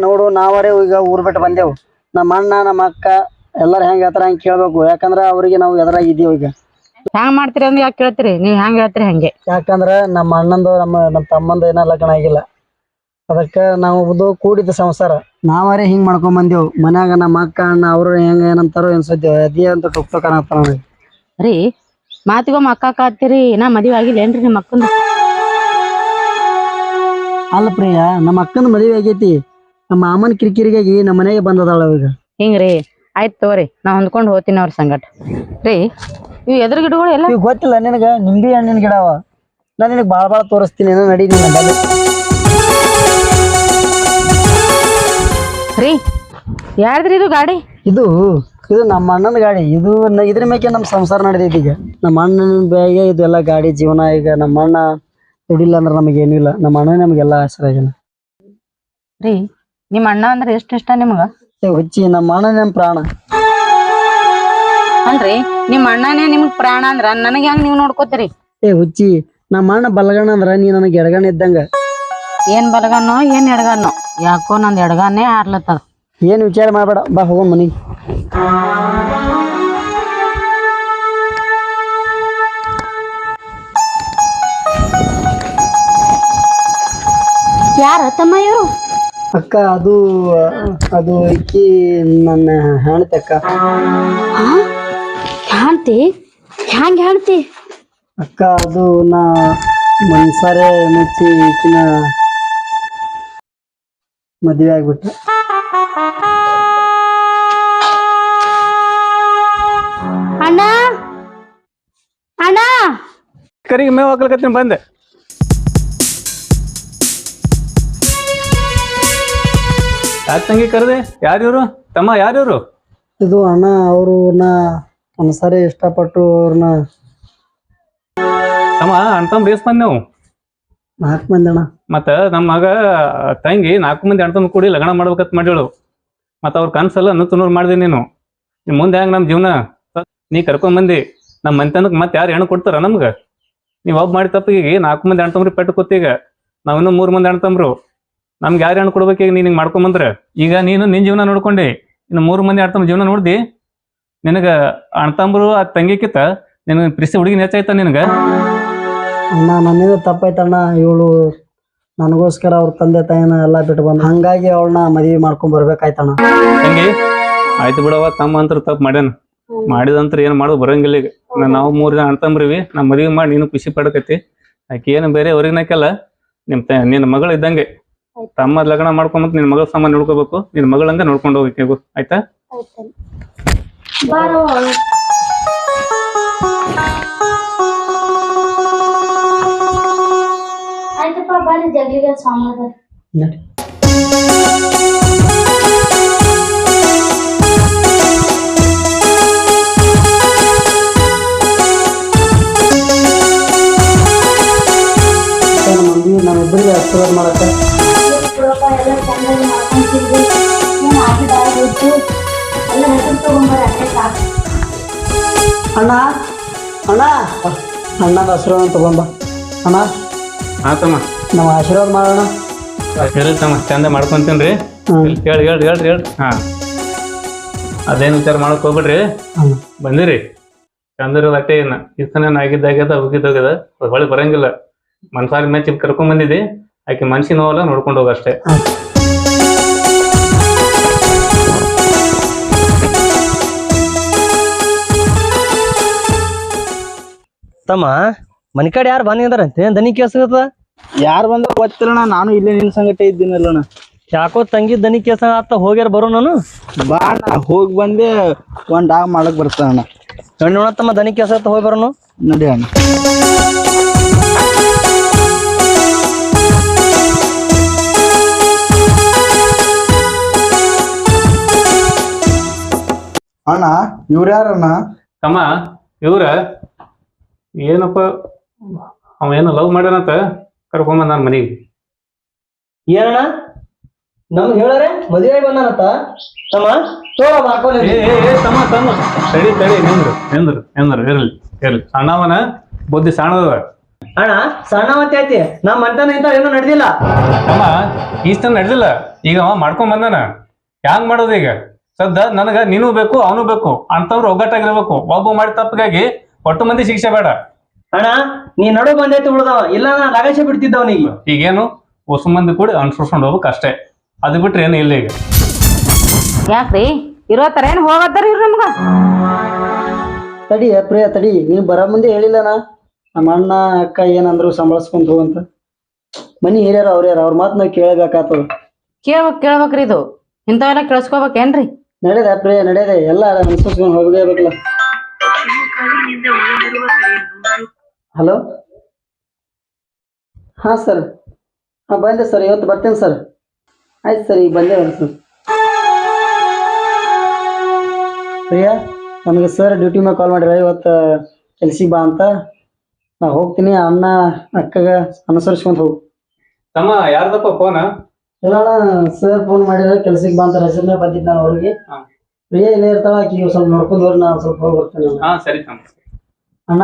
ನೋಡು ನಾವರೇ ಈಗ ಊರ್ ಬಿಟ್ಟು ಬಂದೆವು. ನಮ್ಮ ಅಣ್ಣ ನಮ್ಮ ಅಕ್ಕ ಎಲ್ಲಾರು ಹೆಂಗ್ ಹೇಳ್ತಾರ ಹಂಗ್ ಕೇಳ್ಬೇಕು. ಯಾಕಂದ್ರ ಅವ್ರಿಗೆ ನಾವು ಎದುರಾಗಿ ಇದೀವಿ ಈಗ. ಹೆಂಗ್ ಮಾಡ್ತೀರಿ ಅಂದ್ರೆ ಯಾಕೆ ಕೇಳ್ತೀರಿ? ನೀವ್ ಹೆಂಗ್ ಹೇಳ್ತೀರಿ ಹಂಗೆ? ಯಾಕಂದ್ರ ನಮ್ಮ ಅಣ್ಣಂದು ನಮ್ಮ ನಮ್ಮ ತಮ್ಮಂದು ಏನ ಲಗ್ನ ಆಗಿಲ್ಲ. ಅದಕ್ಕ ನಾವು ಇದು ಕೂಡಿದ ಸಂಸಾರ. ನಾವರೇ ಹಿಂಗ್ ಮಾಡ್ಕೊಂಡ್ ಬಂದೆವು. ಮನ್ಯಾಗ ನಮ್ಮ ಅಕ್ಕ ಅಣ್ಣ ಅವರು ಹೆಂಗ ಏನಂತಾರೋ ಅನ್ಸುತ್ತೇವೆ ಅದೇ ಅಂತ ಟುಕ್ ಟುಕ್ ಅನ್ನತ್ತಾರ ನನಗೆ ರೀ ಮಾತಿಗೊಮ್ಮ ಅಕ್ಕ ಕಾತೀರಿ ನಾ ಮದ್ವೆ ಆಗಿಲ್ಲ ಏನ್ರಿ ನಿಮ್ಮ ಅಕ್ಕಂದ? ಅಲ್ಲ ಪ್ರಿಯ ನಮ್ಮ ಅಕ್ಕನ ಮದುವೆ ಆಗೈತಿ. ನಮ್ಮ ಮಾಮನ್ ಕಿರಿಕಿರಿಗಾಗಿ ನಮ್ಮ ಮನೆಗೆ ಬಂದದಾಳ ಈಗ ಹಿಂಗ್ರಿ ಆಯ್ತು ತಗೋರಿ ನಾ ಹೊಂದ್ಕೊಂಡು ಹೋಗ್ತೀನಿ ಅವ್ರ ಸಂಗಟ. ರೀ ಇವು ಎದ್ರ ಗಿಡಗಳು ಎಲ್ಲ? ಈಗ ಗೊತ್ತಿಲ್ಲ ನಿನಗ ನಿಂಬಿ ಹಣ್ಣಿನ ಗಿಡ ಅವ? ನಾನು ನಿನಗೆ ಭಾಳ ಭಾಳ ತೋರಿಸ್ತೀನಿ ಏನೋ ನಡಿ ನಿನ್ನ. ರೀ ಯಾರ್ದ್ರಿ ಇದು ಗಾಡಿ? ಇದು ಇದು ನಮ್ಮ ಅಣ್ಣನ ಗಾಡಿ. ಇದು ನ- ಇದ್ರ ಮೇಲೆ ನಮ್ಮ ಸಂಸಾರ ನಡೆದೈತಿ ಈಗ. ನಮ್ಮ ಅಣ್ಣನ ಬ್ಯಾಗೆ ಇದೆಲ್ಲ ಗಾಡಿ ಜೀವನ ಈಗ ನಮ್ಮ ಅಣ್ಣ ದುಡಿಲ್ಲ ಅಂದ್ರೆ ನಮಗೆ ಇಲ್ಲ. ನಮ್ಮ ಅಣ್ಣ ನಮಗೆಲ್ಲ ಹೆಸರಾಗಿಲ್ಲ ರೀ ನಿಮ್ಮ ಅಣ್ಣ ಅಂದ್ರೆ ಎಷ್ಟ್ ಇಷ್ಟ ನಿಮ್ಗ? ಏ ಹುಚ್ಚಿ ನಮ್ಮ ಅಣ್ಣ ಪ್ರಾಣ? ಅಲ್ರಿ ನಿಮ್ಮ ಅಣ್ಣನೇ ನಿಮ್ಗ್ ಪ್ರಾಣ ಅಂದ್ರ ನನಗ್ ಹೆಂಗ್ ನೀವ್ ನೋಡ್ಕೋತೀರಿ? ಏ ಹುಚ್ಚಿ ನಮ್ಮ ಅಣ್ಣ ಬಲಗಣ ಅಂದ್ರ ನೀ ನನಗೆ ಎಡಗಣ್ಣ ಇದ್ದಂಗ. ಏನ್ ಬಲಗನ್ನೋ ಏನ್ ಎಡಗನ್ನೋ ಯಾಕೋ ನಂದ್ ಎಡಗನ್ನೇ ಆರ್ಲತ್ತದ. ಏನ್ ವಿಚಾರ ಮಾಡಬೇಡ ಬಾ ಹೋಗೋಣ ಮನಿ ಯಾರ ತಮ್ಮ ಇವರು? ಅಕ್ಕ ಅದು ಅದು ಇಕ್ಕಿ ನನ್ನ ಹೆಣ್ತಿ ಅಕ್ಕ. ಹ್ಯಾಂತಿ ಹ್ಯಾಂಗ ಹೇಳ್ತಿ ಅಕ್ಕ ಅದು ನಾ ಮನ್ಸಾರೆ ಮುಚ್ಚಿ ಈಕಿನ ಮದುವೆ ಆಗ್ಬಿಟ್ಟು ಅಣ್ಣ? ಅಣ್ಣ? ಕರಿಗೆ ಮೇವ್ ಹಾಕ್ಲಕತ್ತೀನಿ ಬಂದೆ. ಯಾಕೆ ತಂಗಿ ಕರೆದೆ? ಯಾರಿವ್ರು ತಮ್ಮ ಯಾರಿವ್ರು ಇದು ಅಣ್ಣ ಅವರು ನಾ ಒಂದ್ಸಾರಿ ಇಷ್ಟಪಟ್ಟು ಅವ್ರನ್ನ ತಮ್ಮ ಅಣ್ತಮ್ ರೇಸ್ ಬಂದ್ ನಾವು? ನಾಲ್ಕು ಮಂದಿ ಅಣ್ಣ. ಮತ್ತ ನಮ್ಮ ಮಗ ತಂಗಿ ನಾಲ್ಕು ಮಂದಿ ಅಣ್ತಮ್ ಕೂಡಿ ಲಗ್ನ ಮಾಡ್ಬೇಕಂತ ಮಾಡಿಳು ಮತ್ತ ಅವ್ರ ಕನ್ಸಲ್ಲ ನೂತನೂರು ಮಾಡಿದೆ ನೀನು. ಇನ್ ಮುಂದೆ ಹೆಂಗ್ ನಮ್ಮ ಜೀವನ? ನೀ ಕರ್ಕೊಂಡ್ ಬಂದಿ. ನಮ್ಮ ಮಂತನಕ್ ಮತ್ತೆ ಯಾರು ಹೆಣ್ಣು ಕೊಡ್ತಾರ ನಮ್ಗ? ನೀವ್ ಒಬ್ಬ ಮಾಡಿ ತಪ್ಪಿಗೆ ನಾಲ್ಕು ಮಂದಿ ಅಣ್ತಮ್ರಿ ಪೆಟ್ಟು ಕೊತ್ತೀಗ ನಾವಿನ್ನೂ ಮೂರ್ ಮೂರು ಮಂದಿ ಅಣ್ತಮ್ರು ನಮ್ಗೆ ಯಾರು ಹೆಣ್ಣು ಕೊಡ್ಬೇಕು? ಈಗ ನೀನು ಮಾಡ್ಕೊಂಬಂದ್ರೆ ಈಗ ನೀನು ನಿನ್ನ ಜೀವನ ನೋಡ್ಕೊಂಡಿ. ಇನ್ನು ಮೂರು ಮಂದಿ ಅಣ್ತಮ್ಮ ಜೀವನ ನೋಡ್ದಿ. ನಿನಗ ಅಣ್ತಂಬರು ಆ ತಂಗಿಕಿತ್ತ ನಿನಗೆ ಪ್ರಿಸಿ ಹುಡುಗಿ ಹೆಚ್ಚಾಯ್ತ ನಿನಗ? ಅಣ್ಣ ನನ್ನಿಂದ ತಪ್ಪಾಯ್ತಣ್ಣ ಇವಳು ನನಗೋಸ್ಕರ ಅವ್ರ ತಂದೆ ತಾಯಿನ ಎಲ್ಲ ಬಿಟ್ಟು ಬಂದ ಹಂಗಾಗಿ ಅವಳನ್ನ ಮದುವೆ ಮಾಡ್ಕೊಂಡ್ ಬರ್ಬೇಕಾಯ್ತಣ್ಣ ತಂಗಿ ಆಯ್ತು ಬಿಡವ ತಮ್ಮ ಅಂತರ ತಪ್ಪು ಮಾಡ್ಯಾನ. ಮಾಡಿದಂತ್ರ ಏನ್ ಮಾಡೋದು ಬರಂಗಿಲ್ಲ ಈಗ. ನಾ- ನಾವು ಮೂರ್ ಜನ ಅಣ್ತಂಬ್ರಿವಿ ನಾ ಮದುವೆ ಮಾಡಿ ನೀನು ಖುಷಿ ಪಡಕತಿ ಆಕೆ ಏನು ಬೇರೆ ಅವ್ರಿಗೆ ನಾಕಲ್ಲ ನಿಮ್ ತ ನಿನ್ನ ಮಗಳು ಇದ್ದಂಗೆ. ತಮ್ಮ ಲಗ್ನ ಮಾಡ್ಕೊಂಬಂತ ನಿನ್ ಮಗಳ ಸಾಮಾನ್ ನೋಡ್ಕೋಬೇಕು. ನಿನ್ ಮಗಳಂಗ ನೋಡ್ಕೊಂಡು ಹೋಗಿ ಆಯ್ತಾ? ಜಗ್ಲಿಗೆ ಸಾಮಾನು ನಮ್ಮಿಬ್ಬರಿಗೆ ಮಾಡಕ್ಕ ಎಲ್ಲ ಚಂದಾಗಿ ಮಾಡ್ಕೊಂತಿದ್ವಿ ಏನು ಆಗಿದ್ದಾಗಿದ್ದು ಎಲ್ಲ ಹೆಸರು ತಗೊಂಬರ ಅಷ್ಟೇ ಸಾಕು. ಅಣ್ಣ ಅಣ್ಣ. ಅಣ್ಣದ ಆಶೀರ್ವಾದ ತಗೊಂಬ ಅಣ್ಣ. ಹಾ ತಮ್ಮ. ನಾವು ಆಶೀರ್ವಾದ ಮಾಡೋಣ. ಹೇಳಿ ತಮ್ಮ ಚಂದ ಮಾಡ್ಕೊಂತೀನಿ ರೀ ಹೇಳಿ ಕೇಳಿ ಹೇಳ್ರಿ ಹೇಳ್ರಿ ಹೇಳ್ರಿ ಹಾ. ಅದೇನ್ ವಿಚಾರ ಮಾಡಕ್ ಹೋಗ್ಬಿಡ್ರಿ. ಬಂದಿರಿ. ಚಂದ್ರ ಅಟ್ಟೆ ಏನ ಇಷ್ಟನೇ ಆಗಿದ್ದಾಗ್ಯದ ಹೋಗಿದ್ದೋಗ್ಯದ ಹೊಳಿ ಹೊಳೆ ಬರಂಗಿಲ್ಲ. ಮನ್ಸಾರಿ ಮೆಚ್ಚಿ ಕರ್ಕೊಂಡ್ ಬಂದಿದ್ದಿ. ಆಕೆ ಮನ್ಸಿನ ನೋವಲ್ಲ ನೋಡ್ಕೊಂಡು ಹೋಗಷ್ಟೇ. ತಮ್ಮ ಮನಿ ಕಡೆ ಯಾರು ಬಂದಿದಾರಂತೆ ದನಿ ಕೇಸದ ಯಾರು ಬಂದ್ರೆ ಗೊತ್ತಿಲ್ಲಣ್ಣ ನಾನು ಇಲ್ಲೇ ನಿನ್ ಸಂಗಟ ಇದ್ದೀನಲ್ಲಣ್ಣ. ಯಾಕೋ ತಂಗಿ ದನಿ ಕೇಸ ಆತ ಹೋಗ್ಯಾರ ಬರೋ ನಾನು? ಬಾ ಅಣ್ಣ ಹೋಗಿ ಬಂದೆ ಒಂದ್ ಡಾಗ್ ಮಾಡಕ್ ಬರ್ತಾನಣ್ಣ. ನೋಡ ತಮ್ಮ ದನಿ ಕೇಸ ಆತ ಹೋಗಿ ಬರೋನು? ನಡಿ ಅಣ್ಣ. ಇವ್ರು ಯಾರನ್ನ ತಮ್ಮ ಇವ್ರ ಏನಪ್ಪ ಅವ ಏನೋ ಲವ್ ಮಾಡ್ಯಾನಂತ ಕರ್ಕೊಂಡ್ ಬಂದ ಮನೆಗೆ. ಏನಣ್ಣ? ನಮ್ಗೆ ಹೇಳರೆ ಮದುವೆ ಬಂದಾನಂತ? ತಮ್ಮ ತೋರ ಹಾಕೋಲಿ ಏ ಏ, ಏ, ತಮ್ಮ ತಮ್ಮ. ತಡಿ ತಡಿ ನಿಂದ್ರು ನಿಂದ್ರು ನಿಂದ್ರು ಇರ್ಲಿ ಇರ್ಲಿ. ಸಣ್ಣವನ ಬುದ್ಧಿ ಸಣ್ಣದ ಅಣ್ಣ ಸಣ್ಣ ಮತ್ತೆ ಐತಿ. ನಮ್ಮ ಮಂಟನ ಇಂತ ಏನೂ ನಡೆದಿಲ್ಲ. ತಮ್ಮ ಈಸ್ತನ ನಡೆದಿಲ್ಲ. ಈಗ ಅವ ಮಾಡ್ಕೊಂಡ್ ಬಂದಾನ. ಹ್ಯಾಂಗ್ ಮಾಡೋದು ಈಗ? ಸದ್ದ ನನಗ ನೀನು ಬೇಕು ಅವನು ಬೇಕು ಅಂತವ್ರು ಒಗ್ಗಟ್ಟಾಗಿರ್ಬೇಕು. ಒಬ್ಬ ಮಾಡಿ ತಪ್ಪಿಗಾಗಿ ಒಟ್ಟು ಮಂದಿ ಶಿಕ್ಷೆ ಬೇಡ. ಅಣ್ಣ ನೀ ನಡು ಬಂದೈತಿ ಉಳ್ದವ. ಇಲ್ಲ ನಾ ಲಗೇಶ ಬಿಡ್ತಿದ್ದವನಿಗೆ ಈಗೇನು ಹೊಸ ಮಂದಿ ಕೂಡಿ ಅನುಸರಿಸ್ಕೊಂಡು ಹೋಗ್ಬೇಕು ಅಷ್ಟೇ. ಅದು ಬಿಟ್ರೆ ಏನು ಇಲ್ಲ ಈಗ. ಯಾಕ್ರಿ? ಇರೋ ತರ ಏನ್ ಹೋಗತ್ತಾರ ಇವ್ರು ನಮ್ಗ? ತಡಿ ಪ್ರಿಯ ತಡಿ. ನೀನು ಬರೋ ಮುಂದೆ ಹೇಳಿಲ್ಲನ ನಮ್ಮ ಅಣ್ಣ ಅಕ್ಕ ಏನಂದ್ರು ಸಂಭಾಳಿಸ್ಕೊಂತ ಹೋಗಂತ ಮನಿ ಹಿರಿಯರ ಅವ್ರ್ಯಾರ ಅವ್ರ ಮಾತನ್ನ ನಾವು ಕೇಳಬೇಕಾಗ್ತದ ಕೇಳ್ಬೇಕ್ ಕೇಳ್ಬೇಕ್ರಿ ಇದು. ಇಂಥವೆಲ್ಲ ಕೇಳಿಸ್ಕೋಬೇಕೇನ್ರಿ ನಡೆದ ಪ್ರಿಯ, ನಡೆದೆ. ಎಲ್ಲ ಅನುಸರಿಸ್ಕೊಂಡು ಇರಬೇಕಲ್ಲ ಹಲೋ? ಹಾಂ ಸರ್. ಹಾಂ, ಬಂದೆ ಸರ್. ಇವತ್ತು ಬರ್ತೇನೆ ಸರ್. ಆಯ್ತು ಸರ್, ಈಗ ಬಂದೆ ಸರ್. ಪ್ರಿಯಾ ನನಗೆ ಸರ್ ಡ್ಯೂಟಿ ಮೇಲೆ ಕಾಲ್ ಮಾಡಿರ ಇವತ್ತು ಕೆಲ್ಸಿಗೆ ಬಾ ಅಂತ. ನಾ ಹೋಗ್ತೀನಿ. ಅಣ್ಣ, ಅಕ್ಕಗ ಅನುಸರಿಸ್ಕೊಂಡು ಹೋಗು. ತಮ್ಮ, ಯಾರ್ದಪ್ಪ ಫೋನ್ ಇಲ್ಲ ಸರ್ ಫೋನ್ ಮಾಡಿದ್ರೆ ಕೆಲ್ಸಕ್ಕೆ ಬಾ ಅಂತ ರಜೆ ಬಂದಿದ್ದ ನಾನು ಅವ್ರಿಗೆ ಪ್ರಿಯ ಇಲ್ಲೇ ಇರ್ತಾಳ ಆಕಿ ಸ್ವಲ್ಪ ನೋಡ್ಕೊಂಡು ಹೋಗಿ ನಾನು ಸ್ವಲ್ಪ ಹೋಗಿ ಬರ್ತೇನೆ. ಹಾ ಸರಿ ತಮ್ಮ. ಅಣ್ಣ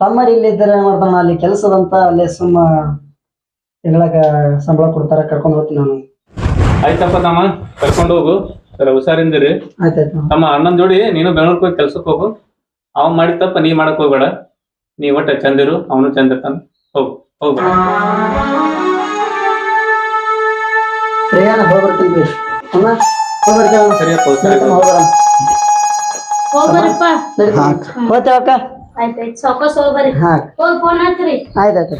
ತಮ್ಮರು ಇಲ್ಲಿ ಇದ್ದಾರೆ ಏನ್ ಮಾಡ್ತಾನ ಅಲ್ಲಿ ಕೆಲಸದಂತ ಅಲ್ಲೇ ಸುಮ್ಮ ತಿಂಗಳಕ ಸಂಬಳ ಕೊಡ್ತಾರ ಕರ್ಕೊಂಡು ಹೋಗ್ತೀನಿ ನಾನು. ಆಯ್ತಪ್ಪ ತಮ್ಮ ಕರ್ಕೊಂಡು ಹೋಗು. ಸರ ಹುಷಾರಿಂದಿರಿ. ಆಯ್ತಾಯ್ತು. ತಮ್ಮ ಅಣ್ಣನ ಜೋಡಿ ನೀನು ಬೆಂಗಳೂರಿಗೆ ಹೋಗಿ ಕೆಲ್ಸಕ್ಕೆ ಹೋಗು. ಅವ್ ಮಾಡಿದ ತಪ್ಪ ನೀ ಮಾಡಕ್ ಹೋಗ್ಬೇಡ. ನೀ ಒಟ್ಟ ಚಂದಿರು ಅವನು ಚಂದ ಇರ್ತಾನ. ಹೋಗು ಹೋಗ್ಬೇಡ ಪ್ರಿಯಾನ ಹೋಗ್ಬರ್ತೀನಿ ಅಣ್ಣ ಹೋಗ್ಬರ್ತೀನಿ ಅಣ್ಣ. ಸರಿಯಪ್ಪ ಸರಿ ಹೋಗ್ಬರೋಣ. ಹೋಗ್ಬರಪ್ಪ. ಅಕ್ಕ ಆಯ್ತಾಯ್ತು ಸಾವಕಾಶ ಹೋಗ್ಬರಿ ಹಾ ಹೋಗಿ ಫೋನ್ ಹಚ್ಚ್ರಿ ಆಯ್ತಾಯ್ತು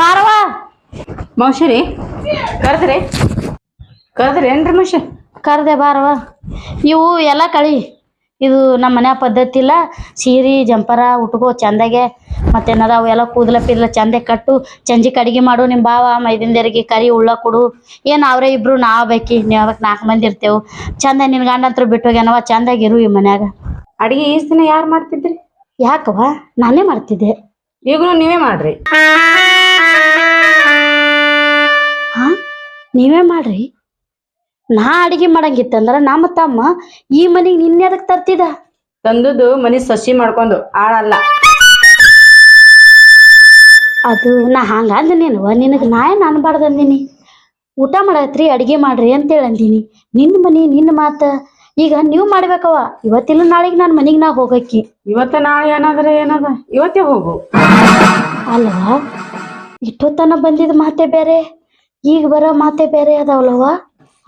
ಬಾರವಾ ಮೌಶರಿ ಕರೆದ್ರಿ. ಕರೆದ್ರಿ ಏನ್ರಿ ಮೌಶ ಕರ್ದೆ ಬಾರವ ಇವು ಎಲ್ಲ ಕಳಿ ಇದು ನಮ್ಮ ಮನೆ ಪದ್ಧತಿ ಇಲ್ಲ. ಸೀರೆ ಜಂಪರ ಉಟ್ಕೋ ಚಂದಾಗೆ ಮತ್ತೇನದ ಅವೆಲ್ಲ ಕೂದಲ ಪಿದಲ ಚಂದೆ ಕಟ್ಟು ಚಂಜಿಕ್ ಕಡಿಗೆ ಮಾಡು ನಿಮ್ಮ ಬಾವ ಮೈದಿಂದರಿಗೆ ಕರಿ ಉಳ್ಳ ಕೊಡು. ಏನು ಅವರೇ ಇಬ್ರು ನಾವು ಬೇಕಿ ನೀವು ಅವಾಗ ನಾಲ್ಕು ಮಂದಿ ಇರ್ತೇವೆ. ಚಂದ ನಿನ್ನ ಗಂಡ ಹತ್ರ ಬಿಟ್ಟು ಹೋಗ್ಯಾನವ ಚಂದಾಗಿರು ಈ ಮನ್ಯಾಗ. ಅಡಿಗೆ ಈಸ್ ದಿನ ಯಾರು ಮಾಡ್ತಿದ್ರಿ? ಯಾಕವ್ವ? ನಾನೇ ಮಾಡ್ತಿದ್ದೆ. ಈಗಲೂ ನೀವೇ ಮಾಡ್ರಿ. ಹಾ? ನೀವೇ ಮಾಡ್ರಿ? ನಾ ಅಡಿಗೆ ಮಾಡಂಗಿತ್ತಂದ್ರ ನಮ್ಮ ತಮ್ಮ ಈ ಮನೆಗೆ ನಿನ್ನೆ ಅದಕ್ಕೆ ತರ್ತಿದ. ತಂದದ್ದು ಮನಿ ಸಸಿ ಮಾಡ್ಕೊಂಡು ಆಳಲ್ಲ. ಅದು ನಾ ಹಂಗ ಅಂದಿನೇನುವ ನಿನಗೆ ನಾ ಏನ್ ಅನ್ಬಾರ್ದು ಅಂದಿನಿ? ಊಟ ಮಾಡತ್ರಿ ಅಡಿಗೆ ಮಾಡ್ರಿ ಅಂತೇಳಿ ಅಂದಿನಿ ನಿನ್ನ ಮನಿ ನಿನ್ನ ಮಾತ. ಈಗ ನೀವ್ ಮಾಡ್ಬೇಕವ ಇವತ್ತಿಲ್ಲ ನಾಳೆಗೆ ನಾನು ಮನೆಗೆ ನಾ ಹೋಗಕ್ಕಿ. ಇವತ್ತ ನಾಳೆ ಏನಾದ್ರೆ ಏನದ? ಇವತ್ತೇ ಹೋಗು. ಅಲ್ವಾ? ಇಷ್ಟೊತ್ತನ ಬಂದಿದ್ ಮಾತೆ ಬೇರೆ. ಈಗ ಬರೋ ಮಾತೆ ಬೇರೆ ಅದಾವಲ್ಲವ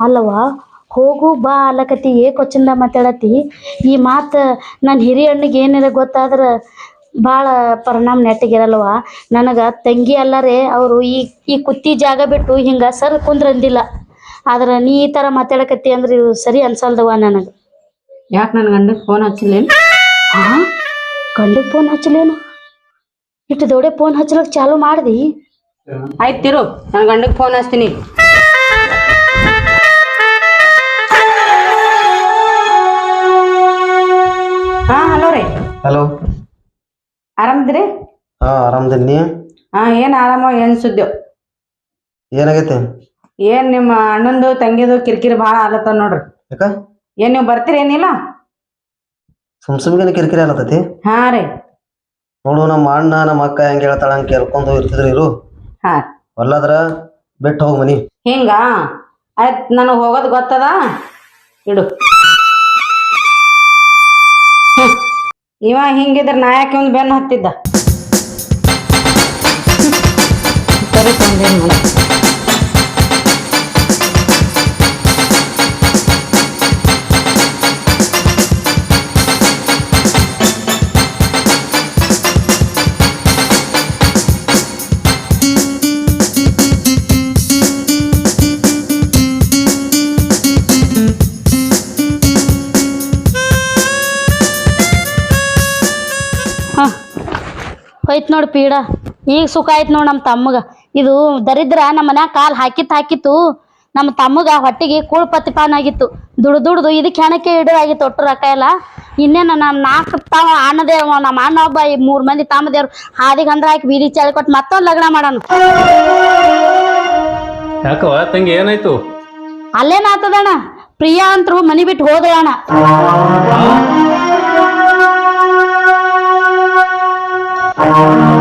ಅಲ್ವಾ? ಹೋಗು ಬಾ ಅಲ್ಲಕತಿ ಏ ಕೊಚ್ಚಿಂದ ಮಾತಾಡತಿ. ಈ ಮಾತು ನನ್ನ ಹಿರಿಯ ಅಣ್ಣಿಗೆ ಏನಿದೆ ಗೊತ್ತಾದ್ರೆ ಭಾಳ ಪರಿಣಾಮ ನೆಟ್ಟಗಿರಲ್ವ? ನನಗೆ ತಂಗಿ ಅಲ್ಲರೇ ಅವರು ಈ ಈ ಕುತ್ತಿ ಜಾಗ ಬಿಟ್ಟು ಹಿಂಗೆ ಸರ್ ಕುಂದ್ರಂದಿಲ್ಲ. ಆದ್ರೆ ನೀ ಈ ತರ ಮಾತಾಡಕತ್ತಿ ಅಂದ್ರೆ ಇದು ಸರಿ ಅನ್ಸಲ್ದವ ನನಗೆ. ಯಾಕೆ ನನ್ನ ಗಂಡಕ್ಕೆ ಫೋನ್ ಹಚ್ಚಲೇನು? ಆ ಗಂಡಕ್ಕೆ ಫೋನ್ ಹಚ್ಚಲೇನು? ಇಟ್ಟು ದೊಡೆ ಫೋನ್ ಹಚ್ಚಲಕ್ ಚಾಲು ಮಾಡ್ದಿ? ಆಯ್ತಿರು ನನ್ನ ಗಂಡಕ್ಕೆ ಫೋನ್ ಹಚ್ತೀನಿ. ಹಾ ಹಲೋ ರೀ. ಹಲೋ. ಆರಾಮದ್ರಿ? ಹಾ ಆರಾಮದಿನಿ. ಹಾ ಏನ್ ಆರಾಮ ಏನ್ ಸುದ್ದಿ? ಏನಾಗೈತಿ? ಏನ್ ನಿಮ್ಮ ಅಣ್ಣಂದು ತಂಗಿದು ಕಿರಿಕಿರಿ ಭಾಳ ಆಲತ್ತ ನೋಡ್ರಿ. ಯಾಕ? ಏನ್ ನೀವು ಬರ್ತೀರಿ ಏನಿಲ್ಲ? ಸುಮ್ ಸುಮ್ಗಿನ ಕಿರಿಕಿರಿ ಆಲತ್ತತಿ? ಹಾ ರೀ. ನೋಡು ನಮ್ಮ ಅಣ್ಣ ನಮ್ಮ ಅಕ್ಕ ಹೆಂಗ್ ಹೇಳ್ತಾಳ ಹಂಗ ಕೇಳ್ಕೊಂಡು ಇರ್ತಿದ್ರು ಇರು ಹಾ. ಬಿಟ್ಟು ಹೋಗ್ ಮನಿ. ಹಿಂಗ? ಆಯ್ತ್ ನನಗೆ ಹೋಗೋದು ಗೊತ್ತದ? ಇಡು. ಹ್ಮ್. ಇವ ಹಿಂಗಿದ್ರ ನಾ ಯಾಕೆ ಒಂದು ಬೆನ್ನು ಹತ್ತಿದ್ದ? ಸರಿ ತಂದೇನ್ ಮಾಡ ನೋಡ್ ಪೀಡ. ಈಗ ಸುಖ ಆಯ್ತು ನೋಡಿ ನಮ್ಮ ತಮ್ಮಗ. ಇದು ದರಿದ್ರ ನಮ್ಮ ಮನ್ಯಾಗ ಕಾಲ್ ಹಾಕಿತ್ ಹಾಕಿತ್ತು. ನಮ್ಮ ತಮ್ಮಗ ಹೊಟ್ಟಿಗೆ ಕೂಳ್ ಪತಿಪಾನ ಆಗಿತ್ತು. ದುಡ್ದು ದುಡ್ದು ಇದಕ್ಕೆ ಹೆಣಕ್ಕೆ ಇಡೋದಾಗಿತ್ತು ಒಟ್ಟು ರೊಕ್ಕ ಎಲ್ಲ. ಇನ್ನೇನು ನಮ್ಮ ನಾಲ್ಕು ತಾವ ಅಣ್ಣದೇ ನಮ್ಮ ಅಣ್ಣ ಒಬ್ಬ ಈ ಮೂರು ಮಂದಿ ತಾಮದೇವ್ರು ಹಾದಿಗೆ ಅಂದ್ರೆ ಹಾಕಿ ಬೀದಿ ಚಾಳಿ ಕೊಟ್ಟು ಮತ್ತೊಂದು ಲಗ್ನ ಮಾಡೋಣ ತಂಗಿ ಏನಾಯ್ತು? ಅಲ್ಲೇನಾಗ್ತದಣ್ಣ ಪ್ರಿಯಾ ಅಂತರು ಮನಿ ಬಿಟ್ಟು ಹೋದಳಣ್ಣ. Thank.